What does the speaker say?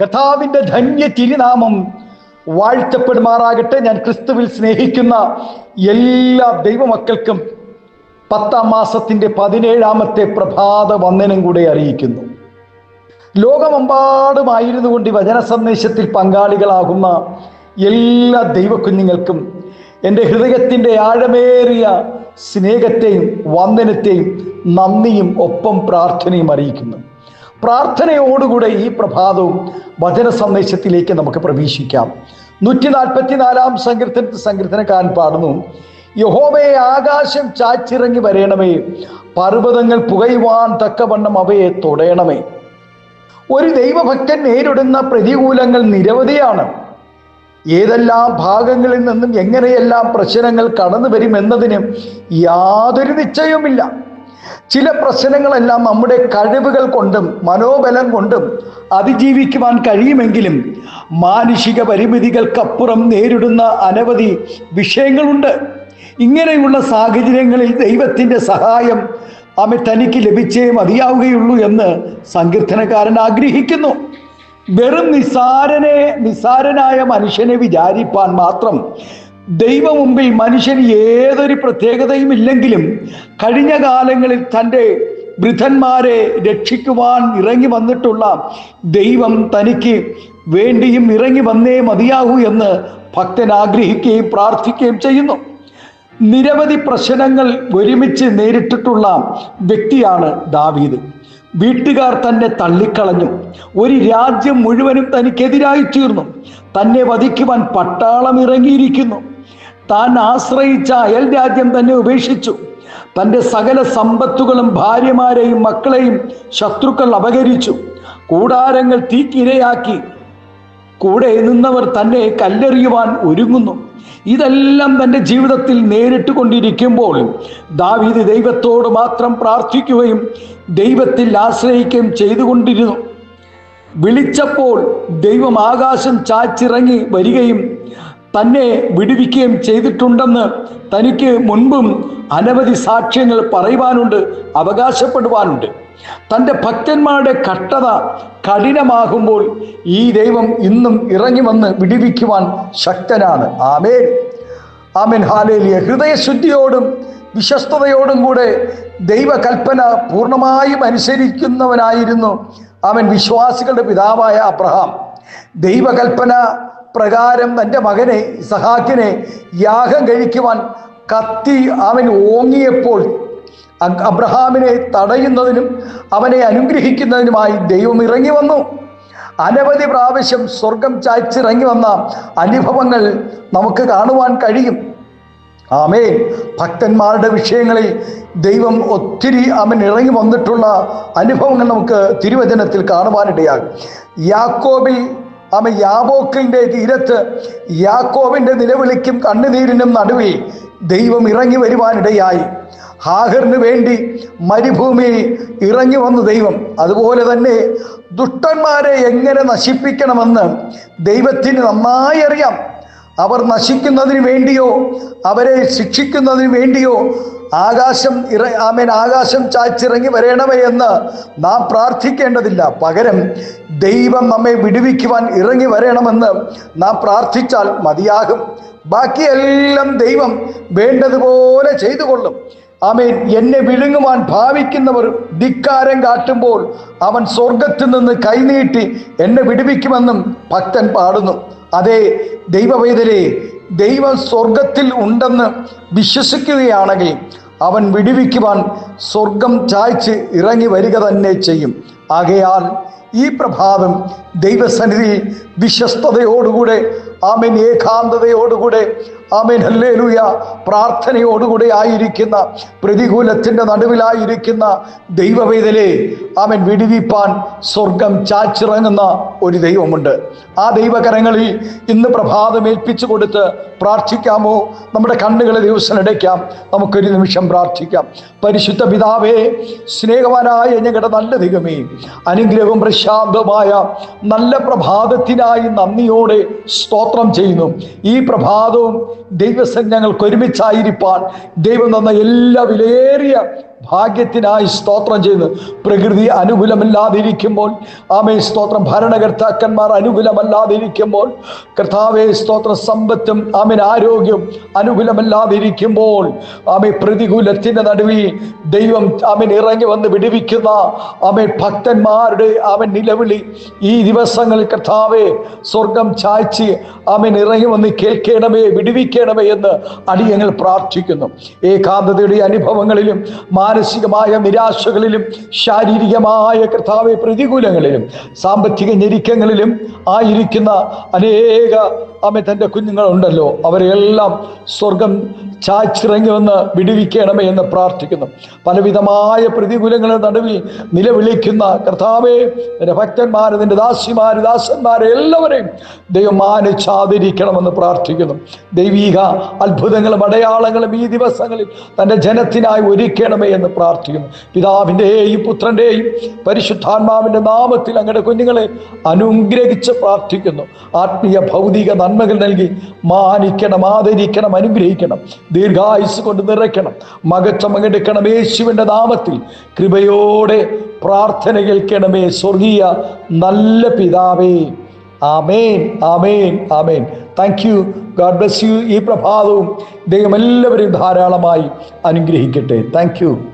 കഥാവിന്റെ ധന്യ തിരുനാമം വാഴ്ത്തപ്പെടുമാറാകട്ടെ. ഞാൻ ക്രിസ്തുവിൽ സ്നേഹിക്കുന്ന എല്ലാ ദൈവമക്കൾക്കും പത്താം മാസത്തിന്റെ പതിനേഴാമത്തെ പ്രഭാത വന്ദനം കൂടെ അറിയിക്കുന്നു. ലോകമെമ്പാടുമായിരുന്നു കൊണ്ട് വചന സന്ദേശത്തിൽ പങ്കാളികളാകുന്ന എല്ലാ ദൈവക്കുഞ്ഞുങ്ങൾക്കും എന്റെ ഹൃദയത്തിന്റെ ആഴമേറിയ സ്നേഹത്തെയും വന്ദനത്തെയും നന്ദിയും ഒപ്പം പ്രാർത്ഥനയും അറിയിക്കുന്നു. പ്രാർത്ഥനയോടുകൂടെ ഈ പ്രഭാതവും വചന സന്ദേശത്തിലേക്ക് നമുക്ക് പ്രവേശിക്കാം. നൂറ്റി നാൽപ്പത്തിനാലാം സങ്കീർത്തന സങ്കീർത്തനക്കാരൻ പാടുന്നു യഹോബയെ ആകാശം ചാച്ചിറങ്ങി വരേണമേ പർവതങ്ങൾ പുകയുവാൻ തക്കവണ്ണം അവയെ തൊടയണമേ ഒരു ദൈവഭക്തൻ നേരിടുന്ന പ്രതികൂലങ്ങൾ നിരവധിയാണ്. ഏതെല്ലാം ഭാഗങ്ങളിൽ നിന്നും എങ്ങനെയെല്ലാം പ്രശ്നങ്ങൾ കടന്നു വരുമെന്നതിന് യാതൊരു നിശ്ചയവുമില്ല. ചില പ്രശ്നങ്ങളെല്ലാം നമ്മുടെ കഴിവുകൾ കൊണ്ടും മനോബലം കൊണ്ടും അതിജീവിക്കുവാൻ കഴിയുമെങ്കിലും മാനുഷിക പരിമിതികൾക്കപ്പുറം നേരിടുന്ന അനവധി വിഷയങ്ങളുണ്ട്. ഇങ്ങനെയുള്ള സാഹചര്യങ്ങളിൽ ദൈവത്തിന്റെ സഹായം അമി തനിക്ക് ലഭിച്ചേ മതിയാവുകയുള്ളൂ എന്ന് സങ്കീർത്തനക്കാരൻ ആഗ്രഹിക്കുന്നു. വെറും നിസാരനെ നിസാരനായ മനുഷ്യനെ വിചാരിപ്പാൻ മാത്രം ദൈവ മുമ്പിൽ മനുഷ്യന് ഏതൊരു പ്രത്യേകതയും ഇല്ലെങ്കിലും കഴിഞ്ഞ കാലങ്ങളിൽ തന്റെ വൃദ്ധന്മാരെ രക്ഷിക്കുവാൻ ഇറങ്ങി വന്നിട്ടുള്ള ദൈവം തനിക്ക് വേണ്ടിയും ഇറങ്ങി വന്നേ മതിയാകൂ എന്ന് ഭക്തൻ ആഗ്രഹിക്കുകയും പ്രാർത്ഥിക്കുകയും ചെയ്യുന്നു. നിരവധി പ്രശ്നങ്ങൾ ഒരുമിച്ച് നേരിട്ടിട്ടുള്ള വ്യക്തിയാണ് ദാവീദ്. വീട്ടുകാർ തന്നെ തള്ളിക്കളഞ്ഞു. ഒരു രാജ്യം മുഴുവനും തനിക്കെതിരായി തീർന്നു. തന്നെ വധിക്കുവാൻ പട്ടാളം ഇറങ്ങിയിരിക്കുന്നു. താൻ ആശ്രയിച്ച അയൽ രാജ്യം തന്നെ ഉപേക്ഷിച്ചു. തന്റെ സകല സമ്പത്തുകളും ഭാര്യമാരെയും മക്കളെയും ശത്രുക്കൾ അപകരിച്ചു കൂടാരങ്ങൾ തീക്കിരയാക്കി. കൂടെ നിന്നവർ തന്നെ കല്ലെറിയുവാൻ ഒരുങ്ങുന്നു. ഇതെല്ലാം തന്റെ ജീവിതത്തിൽ നേരിട്ട് കൊണ്ടിരിക്കുമ്പോൾ ദാവീദ് ദൈവത്തോട് മാത്രം പ്രാർത്ഥിക്കുകയും ദൈവത്തിൽ ആശ്രയിക്കുകയും ചെയ്തുകൊണ്ടിരുന്നു. വിളിച്ചപ്പോൾ ദൈവം ആകാശം ചാച്ചിറങ്ങി വരികയും തന്നെ വിടുവിക്കുകയും ചെയ്തിട്ടുണ്ടെന്ന് തനിക്ക് മുൻപും അനവധി സാക്ഷ്യങ്ങൾ പറയുവാനുണ്ട് അവകാശപ്പെടുവാനുണ്ട്. തന്റെ ഭക്തന്മാരുടെ കഷ്ടത കഠിനമാകുമ്പോൾ ഈ ദൈവം ഇന്നും ഇറങ്ങി വന്ന് വിടുവിക്കുവാൻ ശക്തനാണ്. ആമേൻ. ആമേൻ. ഹാലേലിയ. ഹൃദയശുദ്ധിയോടും വിശ്വസ്തയോടും കൂടെ ദൈവകൽപ്പന പൂർണമായും അനുസരിക്കുന്നവനായിരുന്നു അവൻ വിശ്വാസികളുടെ പിതാവായ അബ്രഹാം. ദൈവകൽപ്പന പ്രകാരം എന്റെ മകനെ സഹാക്കിനെ യാഗം കഴിക്കുവാൻ കത്തി അവൻ ഓങ്ങിയപ്പോൾ അബ്രഹാമിനെ തടയുന്നതിനും അവനെ അനുഗ്രഹിക്കുന്നതിനുമായി ദൈവം ഇറങ്ങി വന്നു. അനവധി പ്രാവശ്യം സ്വർഗം ചായ്ച്ചിറങ്ങി വന്ന അനുഭവങ്ങൾ നമുക്ക് കാണുവാൻ കഴിയും. ആമേ ഭക്തന്മാരുടെ വിഷയങ്ങളിൽ ദൈവം ഒത്തിരി അവൻ ഇറങ്ങി വന്നിട്ടുള്ള അനുഭവങ്ങൾ നമുക്ക് തിരുവചനത്തിൽ കാണുവാനിടയാകും. യാക്കോബിൽ അവൻ യാബോക്കിന്റെ തീരത്ത് യാക്കോബിന്റെ നിലവിളിക്കും കണ്ണുനീരിനും നടുവിൽ ദൈവം ഇറങ്ങി വരുവാനിടയായി. ഹാഗറിന് വേണ്ടി മരുഭൂമി ഇറങ്ങി വന്ന ദൈവം. അതുപോലെ തന്നെ ദുഷ്ടന്മാരെ എങ്ങനെ നശിപ്പിക്കണമെന്ന് ദൈവത്തിന് നന്നായി അറിയാം. അവർ നശിക്കുന്നതിന് വേണ്ടിയോ അവരെ ശിക്ഷിക്കുന്നതിന് വേണ്ടിയോ ആകാശം ഇറ ആമേൻ ആകാശം ചാച്ചിറങ്ങി വരണമേ എന്ന് നാം പ്രാർത്ഥിക്കേണ്ടതില്ല. പകരം ദൈവം നമ്മെ വിടുവിക്കുവാൻ ഇറങ്ങി വരണമെന്ന് നാം പ്രാർത്ഥിച്ചാൽ മതിയാകും. ബാക്കിയെല്ലാം ദൈവം വേണ്ടതുപോലെ ചെയ്തു കൊള്ളും ആമേൻ. എന്നെ വിഴുങ്ങുവാൻ ഭാവിക്കുന്നവർ ധിക്കാരം കാട്ടുമ്പോൾ അവൻ സ്വർഗത്തിൽ നിന്ന് കൈനീട്ടി എന്നെ വിടുവിക്കുമെന്നും ഭക്തൻ പാടുന്നു. അതെ ദൈവവേദരെ ദൈവം സ്വർഗത്തിൽ ഉണ്ടെന്ന് വിശ്വസിക്കുകയാണെങ്കിൽ അവൻ വിടുവിക്കുവാൻ സ്വർഗം ചായ്ച്ച് ഇറങ്ങി വരിക തന്നെ ചെയ്യും. ആകയാൽ ഈ പ്രഭാതം ദൈവസന്നിധി വിശ്വസ്തയോടുകൂടെ ആമൻ. ഏകാന്തതയോടുകൂടെ ആമേൻ ഹല്ലേലൂയ. പ്രാർത്ഥനയോടുകൂടെ ആയിരിക്കുന്ന പ്രതികൂലത്തിന്റെ നടുവിലായിരിക്കുന്ന ദൈവവേദലെ ആമൻ വിടുവിപ്പാൻ സ്വർഗം ചാച്ചിറങ്ങുന്ന ഒരു ദൈവമുണ്ട്. ആ ദൈവകരങ്ങളിൽ ഇന്ന് പ്രഭാതം ഏൽപ്പിച്ചു കൊടുത്ത് പ്രാർത്ഥിക്കാമോ? നമ്മുടെ കണ്ണുകളെ ദിവസം അടയ്ക്കാം. നമുക്കൊരു നിമിഷം പ്രാർത്ഥിക്കാം. പരിശുദ്ധ പിതാവേ സ്നേഹവാനായ ഞങ്ങളുടെ നല്ല ദൈവമേ അനുഗ്രഹവും പ്രശാന്തമായ നല്ല പ്രഭാതത്തിനായി നന്ദിയോടെ സ്തോത്രം ചെയ്യുന്നു. ഈ പ്രഭാതവും ദൈവസം ഞങ്ങൾക്ക് ഒരുമിച്ചായിരിക്കാൻ ദൈവം തന്ന എല്ലാ വിലയേറിയ ഭാഗ്യത്തിനായി സ്തോത്രം ചെയ്യുന്നു. പ്രകൃതി അനുകൂലമല്ലാതിരിക്കുമ്പോൾ ആമേ സ്തോത്രം ഭരണകർത്താക്കന്മാർ അനുകൂലമല്ലാതിരിക്കുമ്പോൾ കർത്താവേ സ്തോത്രം സമ്പത്തും ആമിന് ആരോഗ്യം അനുകൂലമല്ലാതിരിക്കുമ്പോൾ ആമേ പ്രതികൂലത്തിന്റെ നടുവിൽ ദൈവം അവൻ ഇറങ്ങി വന്ന് വിടുവിക്കുന്ന ആമേ ഭക്തന്മാരുടെ അവൻ നിലവിളി ഈ ദിവസങ്ങളിൽ കർത്താവെ സ്വർഗം ചായ്ച്ച് അവൻ ഇറങ്ങി വന്ന് കേൾക്കണമേ വിടുവിക്കണമേ എന്ന് അടിയങ്ങൾ പ്രാർത്ഥിക്കുന്നു. ഏകാന്തതയുടെ അനുഭവങ്ങളിലും മാനസികമായ നിരാശകളിലും ശാരീരികമായ കർത്താവ് പ്രതികൂലങ്ങളിലും സാമ്പത്തിക ഞെരുക്കങ്ങളിലും ആയിരിക്കുന്ന അനേക അമ്മ തന്റെ കുഞ്ഞുങ്ങളുണ്ടല്ലോ. അവരെല്ലാം സ്വർഗം ചാച്ചിറങ്ങി വന്ന് വിടുവിക്കണമേ എന്ന് പ്രാർത്ഥിക്കുന്നു. പലവിധമായ പ്രതികൂലങ്ങളുടെ നടുവിൽ നിലവിളിക്കുന്ന കർത്താവേ നിന്റെ ഭക്തന്മാരെ നിന്റെ ദാസിമാര് ദാസന്മാരെ എല്ലാവരെയും ദൈവം മാനിച്ചാതിരിക്കണമെന്ന് പ്രാർത്ഥിക്കുന്നു. ദൈവീക അത്ഭുതങ്ങളും അടയാളങ്ങളും ഈ ദിവസങ്ങളിൽ തന്റെ ജനത്തിനായി ഒരുക്കണമേ എന്ന് പ്രാർത്ഥിക്കുന്നു. പിതാവിന്റെയും പുത്രന്റെയും പരിശുദ്ധാത്മാവിന്റെ നാമത്തിൽ അങ്ങയുടെ കുഞ്ഞുങ്ങളെ അനുഗ്രഹിച്ച് പ്രാർത്ഥിക്കുന്നു. ആത്മീയ ഭൗതിക നന്മകൾ നൽകി മാനിക്കണം ആദരിക്കണം അനുഗ്രഹിക്കണം. ദീർഘായുസ് കൊണ്ട് നിറയ്ക്കണം. മകത്വം എടുക്കണം യേശുവിന്റെ നാമത്തിൽ. കൃപയോടെ പ്രാർത്ഥന കേൾക്കണമേ സ്വർഗീയ നല്ല പിതാവേ. ആമേൻ ആമേൻ ആമേൻ. Thank you God bless you ഈ പ്രഭാതവും ദൈവം എല്ലാവരെയും ധാരാളമായി അനുഗ്രഹിക്കട്ടെ. താങ്ക്